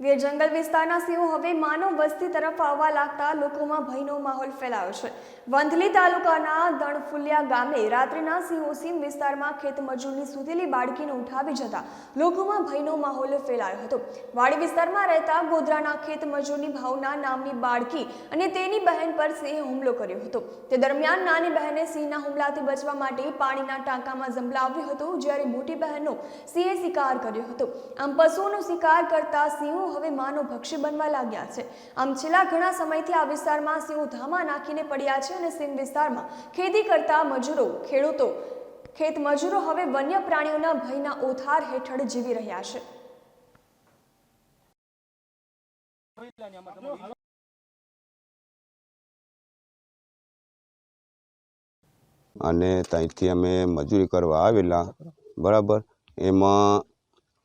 ગીર જંગલ વિસ્તારના સિંહો હવે માનવ વસ્તી તરફ આવવા લાગતા લોકોમાં ભયનો માહોલ ફેલાયો છે. વંથલી તાલુકાના દણફુલિયા ગામે રાત્રિના સિંહો સીમ વિસ્તારમાં ખેતમજૂરની સૂતેલી બાળકીને ઉઠાવી જતા લોકોમાં ભયનો માહોલ ફેલાયો હતો. વાડી વિસ્તારમાં રહેતા ગોધરાના ખેતમજૂરની ભાવના નામની બાળકી અને તેની બહેન પર સિંહે હુમલો કર્યો હતો. તે દરમિયાન નાની બહેને સિંહના હુમલાથી બચવા માટે પાણીના ટાંકામાં ઝંપલાવ્યું હતું, જ્યારે મોટી બહેનનો સિંહે શિકાર કર્યો હતો. આમ પશુઓનો શિકાર કરતા સિંહો હવે માનવ ભક્ષી બનવા લાગ્યા છે. આમ છેલ્લા ઘણા સમયથી આ વિસ્તારમાં સિંહો ધામા નાખીને પડ્યા છે અને સિંહ વિસ્તારમાં ખેતી કરતા મજૂરો, ખેડૂતો, ખેત મજૂરો હવે વન્ય પ્રાણીઓના ભયના ઓથાર હેઠળ જીવી રહ્યા છે. અને ત્યાંથી અમે મજૂરી કરવા આવેલા, બરાબર? એમાં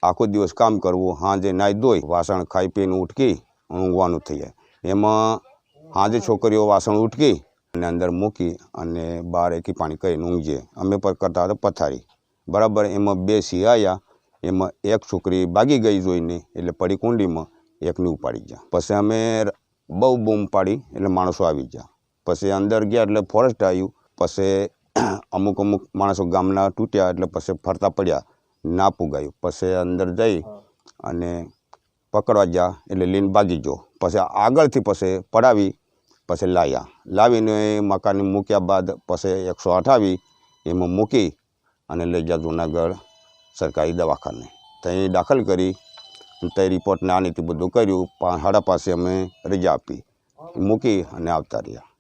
આખો દિવસ કામ કરવું સાંજે નાહી ધોઈ, વાસણ ખાઈ પીને ઉઠકી, ઊંઘવાનું થઈ જાય. એમાં સાંજે છોકરીઓ વાસણ ઉઠકી અને અંદર મૂકી અને બહાર એકી પાણી કરીને ઊંઘીએ અમે પણ કરતા હતા પથારી. બરાબર, એમાં બે સિંહ આવ્યા એમાં એક છોકરી ભાગી ગઈ જોઈને, એટલે પડી કુંડીમાં, એકની ઉપાડી ગયા. પછી અમે બહુ બૂમ પાડી, એટલે માણસો આવી ગયા. પછી અંદર ગયા એટલે ફોરેસ્ટ આવ્યું. પછી અમુક અમુક માણસો ગામના તૂટ્યા, એટલે પછી ફરતા પડ્યા. ના પુગાયું પછી અંદર જઈ અને પકડવા ગયા એટલે લઈને ભાગી ગયો. પછી આગળથી પછી પડાવી પછી લાવ્યા લાવીને મકાન મૂક્યા બાદ પછી એકસો અઠાવી એમાં મૂકી અને લઈ ગયા જૂનાગઢ સરકારી દવાખાને. ત્યાં દાખલ કરી તે રિપોર્ટને આનીથી બધું કર્યું. સાડા પાસે અમે રજા આપી. મૂકી અને આવતા રહ્યા.